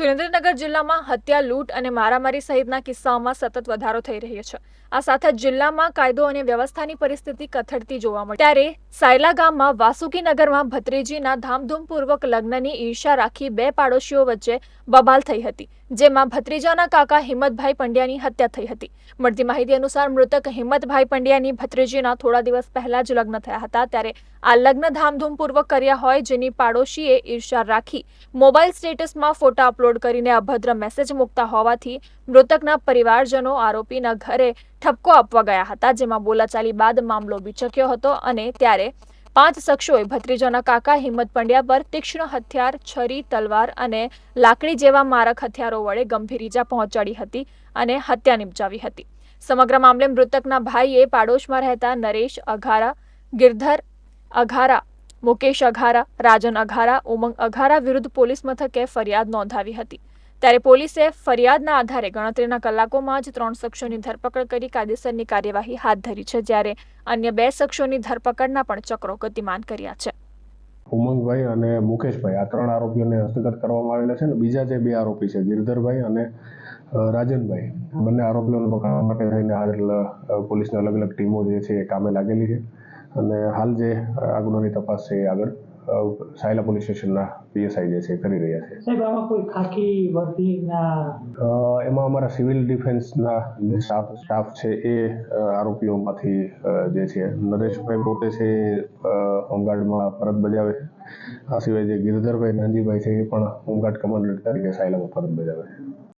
સુરેન્દ્રનગર જિલ્લામાં હત્યા, લૂંટ અને મારામારી સહિતના કિસ્સાઓમાં સતત વધારો થઈ રહ્યો છે. આ સાથે જિલ્લામાં કાયદો અને વ્યવસ્થાની પરિસ્થિતિ કથળતી જોવા મળી. ત્યારે સાયલા ગામમાં વાસુકીનગરમાં ભત્રીજીના ધામધૂમપૂર્વક લગ્નની ઈર્ષા રાખી બે પાડોશીઓ વચ્ચે બબાલ થઈ હતી. જેમાં ભત્રીજાના કાકા હિંમતભાઈ પંડ્યાની હત્યા થઈ હતી. મળતી માહિતી અનુસાર મૃતક હિંમતભાઈ પંડ્યાની ભત્રીજીના થોડા દિવસ પહેલા જ લગ્ન થયા હતા. ત્યારે આ લગ્ન ધામધૂમપૂર્વક કર્યા હોય જેની પાડોશીએ ઈર્ષા રાખી મોબાઈલ સ્ટેટસમાં ફોટા અપલોડ કરીને અભદ્ર મેસેજ મૂકતા હોવાથી મૃતકના પરિવારજનો આરોપીના ઘરે ઠપકો આપવા ગયા હતા, જેમાં બોલાચાલી બાદ મામલો બીચક્યો હતો અને ત્યારે પાંચ શખ્સોએ ભત્રીજાના કાકા હિંમત પંડ્યા પર તીક્ષ્ણ હથિયાર, છરી, તલવાર અને લાકડી જેવા મારક હથિયારો વડે ગંભીર ઈજા પહોંચાડી હતી અને હત્યા નિપજાવી હતી. સમગ્ર મામલે મૃતકના ભાઈએ પાડોશમાં રહેતા નરેશ અઘારા, ગિરધર અઘારા, મુકેશ અઘારા, રાજન અઘારા, ઉમંગ અઘારા વિરુદ્ધ પોલીસ મથકે ફરિયાદ નોંધાવી હતી. ત્યારે પોલીસે ફરિયાદના આધારે ગણતરીના કલાકોમાં જ ત્રણ શખ્સોની ધરપકડ કરી કાયદેસરની કાર્યવાહી હાથ ધરી છે જ્યારે અન્ય બે શખ્સોની ધરપકડના પણ ચક્રો ગતિમાન કર્યા છે. ઉમંગભાઈ અને મુકેશભાઈ આ ત્રણ આરોપીઓને હસ્તગત કરવામાં આવેલા છે અને બીજા જે બે આરોપી છે ગિરધરભાઈ અને રાજનભાઈ બંને આરોપીઓને પકડવા માટે થઈને અ, પોલીસની અલગ અલગ ટીમો જે છે એ કામે લાગેલી છે. અને હાલ જે આ ગુનાની તપાસ છે એ આગળ સાયલા પોલીસ સ્ટેશનના પીએસઆઈ જે છે કરી રહ્યા છે. સાહેબ આમાં કોઈ ખાકી વર્દીના એમાં અમારા સિવિલ ડિફેન્સના સ્ટાફ સ્ટાફ છે એ આરોપીઓમાંથી જે છે નરેશભાઈ પોતે છે હોમગાર્ડમાં ફરજ બજાવે. છે આ સિવાય જે ગિરધરભાઈ નાનજીભાઈ છે એ પણ હોમગાર્ડ કમાન્ડર તરીકે સાયલામાં ફરજ બજાવે. છે